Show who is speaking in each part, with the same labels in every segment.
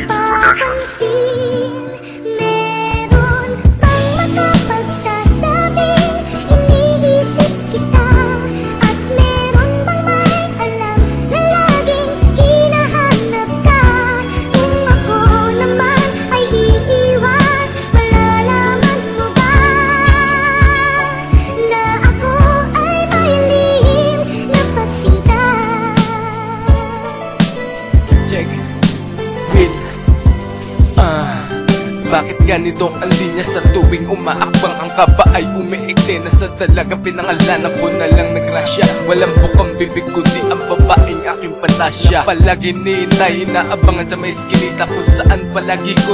Speaker 1: napapansin Meron
Speaker 2: Bakit ganito ang linya sa tuwing umaakbang ang kaba ay umiiksena sa dalaga pinangalanan ko na lang nagrasya? Walang bukang bibig kundi ang babaeng aking pantasya Palagi nihintay inaabangan sa may skinita kung saan palagi ko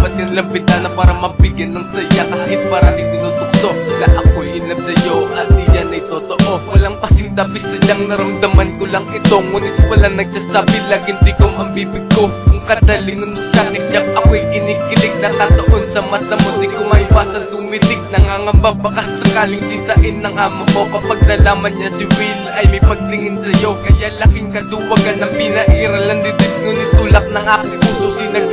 Speaker 2: sinisipat ng lambitana para mabigyan ng saya Kahit para di tinutukso na ako'y in love sa'yo at iyan ay totoo. Walang pasintabi sadyang naramdaman ko lang ito Ngunit wala nagsasabi laging di ko ang bibig ko. Kung kadalingan mo sa tiyak ako'y kinikilig. Nakataon sa mata mo di ko maiwasan tumitig Nangangamba baka sakaling sintain ng amo ko Kapag nalaman niya si Will ay may pagtingin sa'yo. Kaya laking kaduwagan ng pinairalan didit Ngunit tulak ng aking puso sinag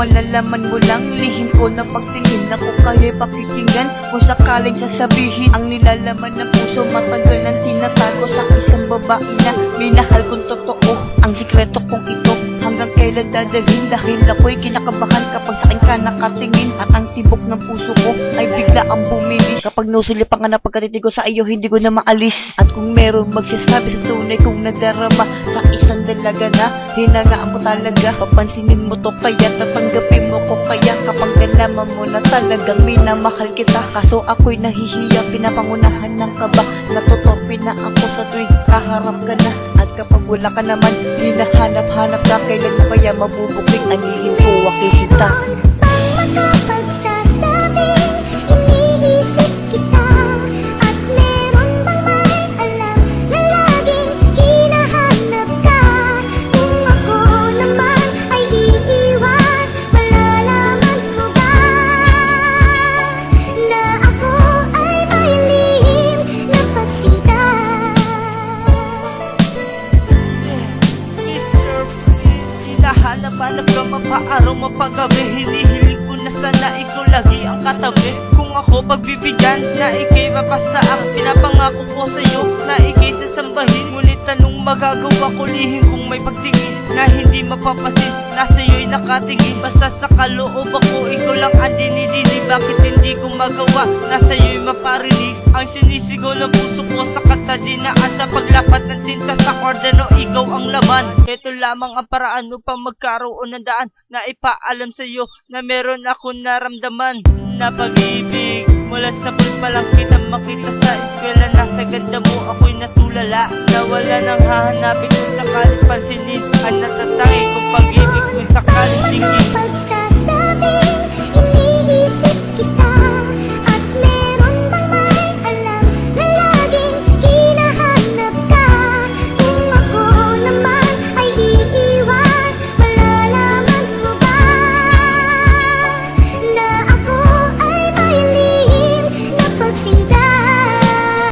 Speaker 1: malalaman mo
Speaker 3: lang lihim ko na pagtingin Ako kaya pakikinggan Kung sakaling sasabihin Ang nilalaman ng puso matagal nang tinatago Sa isang babae na minahal kong totoo. Ang sikreto kong ito hanggang kailan dadalhin? Dahil ako'y kinakabahan kapag sa akin ka nakatingin At ang tibok ng puso ko ay bigla ang bumilis. Kapag nusulip ang na pagkatitig ko sa iyo hindi ko na maalis. At kung meron magsasabi sa tunay kong nadarama Sa isang dalaga na. Hinangaan ko talaga. Papansinin mo to kaya tatanggapin mo ko. Kaya Kapag nalaman mo na talagang minamahal kita Kaso ako'y nahihiya pinapangunahan ng kaba. Natutorpe na ako sa tuwing kaharap ka na. At kapag wala ka naman hinahanap-hanap ka. Kailan mo kaya mabubukling? Ang lihim ko wakisita
Speaker 1: Bang makapagsasabing
Speaker 3: Hinahanap-hanap ka mapaaraw mapagabi. Hinihiling ko na sana ikaw lagi ang katabi. Kung ako pagbibigyan na ikay mapasaak Pinapangako ko sa'yo. Na ikay sasambahin Ngunit anong magagawa ko? Lihim kung may pagtingin Na hindi mapapasin na sa'yo'y nakatingin Basta sa kaloob ako ikaw lang ang dinidini Bakit hindi ko magawa? Na sa'yo'y maparinig. Ang sinisigaw ng puso ko sa kanta dinaan Sa paglapat ng tinta sa kordano ikaw ang laman. Ito lamang ang paraan upang magkaroon ng daan Na ipaalam sa'yo na meron akong naramdaman. Na pag-ibig Mula sa pa lang kita makita sa eskwela. Nasa ganda mo ako'y natulala. Na wala nang hahanapin kung sakalit pansinin Ay